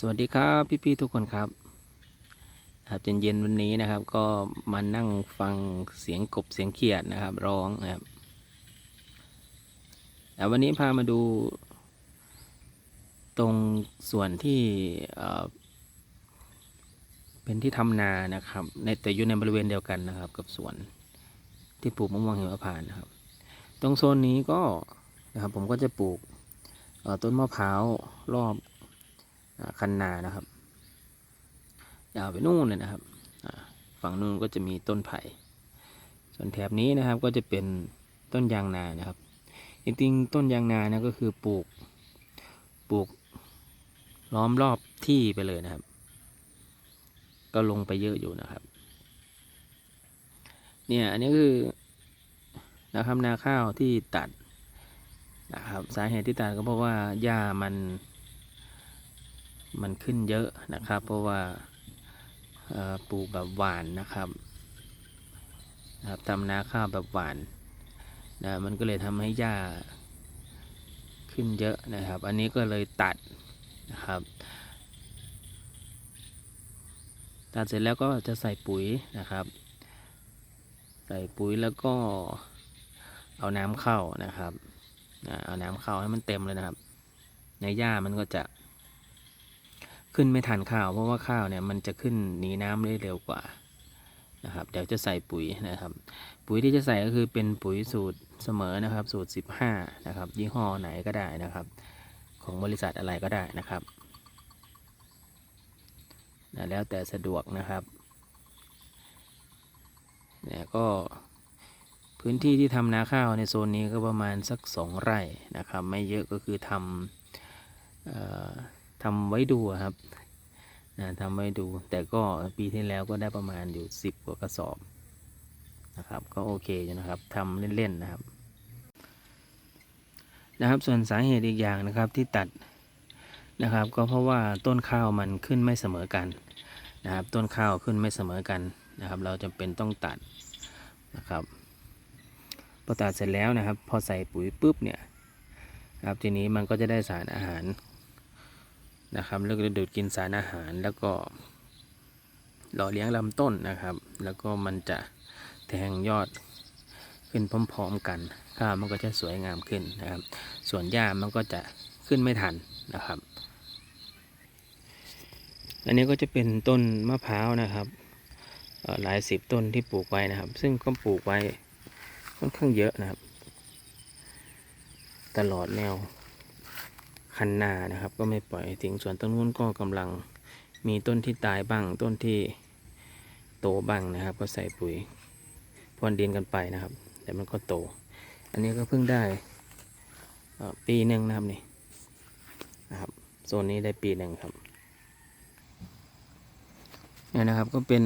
สวัสดีครับพี่ๆทุกคนครับครับเย็นๆวันนี้นะครับ ก็มานั่งฟังเสียงกบเสียงเขียดนะครับ ร้องนะครับแต่วันนี้พามาดู ตรงส่วนที่เป็นที่ทำนานะครับ ในแต่อยู่ในบริเวณเดียวกันนะครับ กับสวนที่ปลูกมะม่วงหิมพานต์นะครับ ตรงโซนนี้ก็นะครับผมก็จะปลูกต้นมะพร้าวรอบ คันนานะครับ ยาวไปนู่นเลยนะครับฝั่งนู้นก็จะมีต้นไผ่ ส่วนแถบนี้นะครับก็จะเป็นต้นยางนานะครับจริงๆต้นยางนานะก็คือปลูกปลูกล้อมรอบที่ไปเลยนะครับ ก็ลงไปเยอะอยู่นะครับ เนี่ยอันนี้คือนะครับนาข้าวที่ตัดนะครับ สาเหตุที่ตัดก็เพราะว่าหญ้ามัน มันขึ้นเยอะนะครับ เพราะว่าปลูกแบบหวานนะครับนะครับทำนาข้าวแบบหวานนะมันก็เลยทำให้หญ้าขึ้นเยอะนะครับ อันนี้ก็เลยตัดนะครับ ตัดเสร็จแล้วก็จะใส่ปุ๋ยนะครับ ใส่ปุ๋ยแล้วก็เอาน้ำเข้านะครับเอาน้ำเข้าให้มันเต็มเลยนะครับ ในหญ้ามันก็จะ ขึ้นไม่ทันข้าว เพราะว่าข้าวเนี่ยมันจะขึ้นหนีน้ำได้เร็วกว่านะครับเดี๋ยวจะใส่ปุ๋ยนะครับ ปุ๋ยที่จะใส่ก็คือเป็นปุ๋ยสูตรเสมอนะครับ สูตร 15 นะครับ ยี่ห้อไหนก็ได้นะครับ ของบริษัทอะไรก็ได้นะครับนะแล้วแต่สะดวกนะครับเนี่ยก็พื้นที่ที่ทำนาข้าวในโซนนี้ก็ประมาณสัก 2 ไร่นะครับ ไม่เยอะก็คือทำ ทำไว้ดูครับนะทำไว้ดู แต่ก็ปีที่แล้วก็ได้ประมาณอยู่สิบกว่ากระสอบนะครับ ก็โอเคอยู่นะครับทำเล่นๆนะครับ นะครับ ส่วนสาเหตุอีกอย่างนะครับที่ตัดนะครับ ก็เพราะว่าต้นข้าวมันขึ้นไม่เสมอกันนะครับ ต้นข้าวขึ้นไม่เสมอกันนะครับ เราจำเป็นต้องตัดนะครับพอตัดเสร็จแล้วนะครับ พอใส่ปุ๋ยปุ๊บเนี่ยครับทีนี้มันก็จะได้สารอาหาร นะครับแล้วก็ดูดกินสารอาหารแล้วก็หล่อเลี้ยงลำต้นนะครับ แล้วก็มันจะแทงยอดขึ้นพร้อมๆกันข้าวมันก็จะสวยงามขึ้นนะครับ ส่วนหญ้ามันก็จะขึ้นไม่ทันนะครับ อันนี้ก็จะเป็นต้นมะพร้าวนะครับหลายสิบต้นที่ปลูกไว้นะครับ ซึ่งก็ปลูกไว้ค่อนข้างเยอะนะครับ ตลอดแนว คันนานะครับ ก็ไม่ปล่อยทิ้งส่วนต้นนู้นก็กำลังมีต้นที่ตายบ้าง ต้นที่โตบ้างนะครับ ก็ใส่ปุ๋ยพรวนดินกันไปนะครับ แต่มันก็โต อันนี้ก็เพิ่งได้ปีหนึ่งนะครับนี่นะครับโซนนี้ได้ปีหนึ่งครับเนี่ยนะครับก็เป็น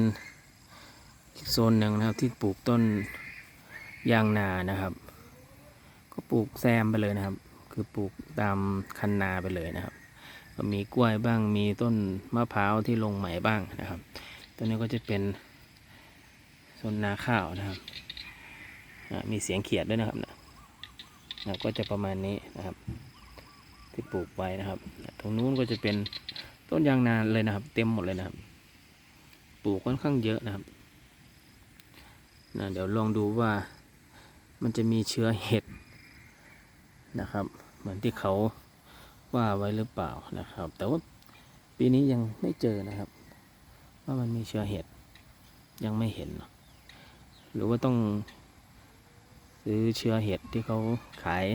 โซนหนึ่งนะครับที่ปลูกต้นยางนานะครับ ก็ปลูกแซมไปเลยนะครับ คือปลูกตามคันนาไปเลยนะครับ ก็มีกล้วยบ้างมีต้นมะพร้าวที่ลงใหม่บ้างนะครับตัวนี้ก็จะเป็นโซนนาข้าวนะครับอ่ามีเสียงเขียดด้วยนะครับนะนะก็จะประมาณนี้นะครับ ที่ปลูกไว้นะครับตรงนู้นก็จะเป็นต้นยางนาเลยนะครับ เต็มหมดเลยนะครับ ปลูกค่อนข้างเยอะนะครับนะเดี๋ยวลองดูว่ามันจะมีเชื้อเห็ด นะครับ เหมือนที่เขาว่าไว้หรือเปล่านะครับ แต่ว่าปีนี้ยังไม่เจอนะครับ ว่ามันมีเชื้อเห็ดยังไม่เห็น หรือว่าต้องซื้อเชื้อเห็ดที่เขาขาย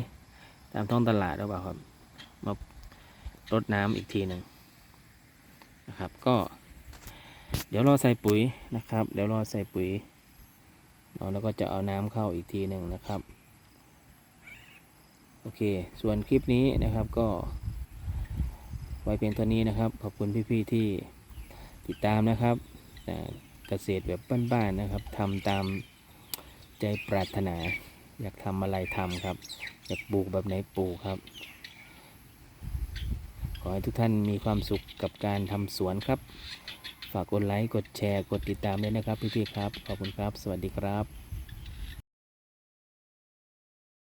ตามท้องตลาดหรือเปล่าครับมารดน้ำอีกทีหนึ่งนะครับ ก็ เดี๋ยวรอใส่ปุ๋ยนะครับ เดี๋ยวรอใส่ปุ๋ยแล้วก็จะเอาน้ำเข้าอีกทีหนึ่งนะครับ โอเค ส่วนคลิปนี้นะครับก็ ไว้เพียงเท่านี้นะครับ ขอบคุณพี่ๆที่ติดตามนะครับเกษตรแบบบ้านๆนะครับทำตามใจปรารถนา อยากทำอะไรทำครับ อยากปลูกแบบไหนปลูกครับ ขอให้ทุกท่านมีความสุขกับการทำสวนครับ ฝากกดไลค์ กดแชร์ กดติดตามด้วยนะครับพี่ๆครับ ขอบคุณครับ สวัสดีครับ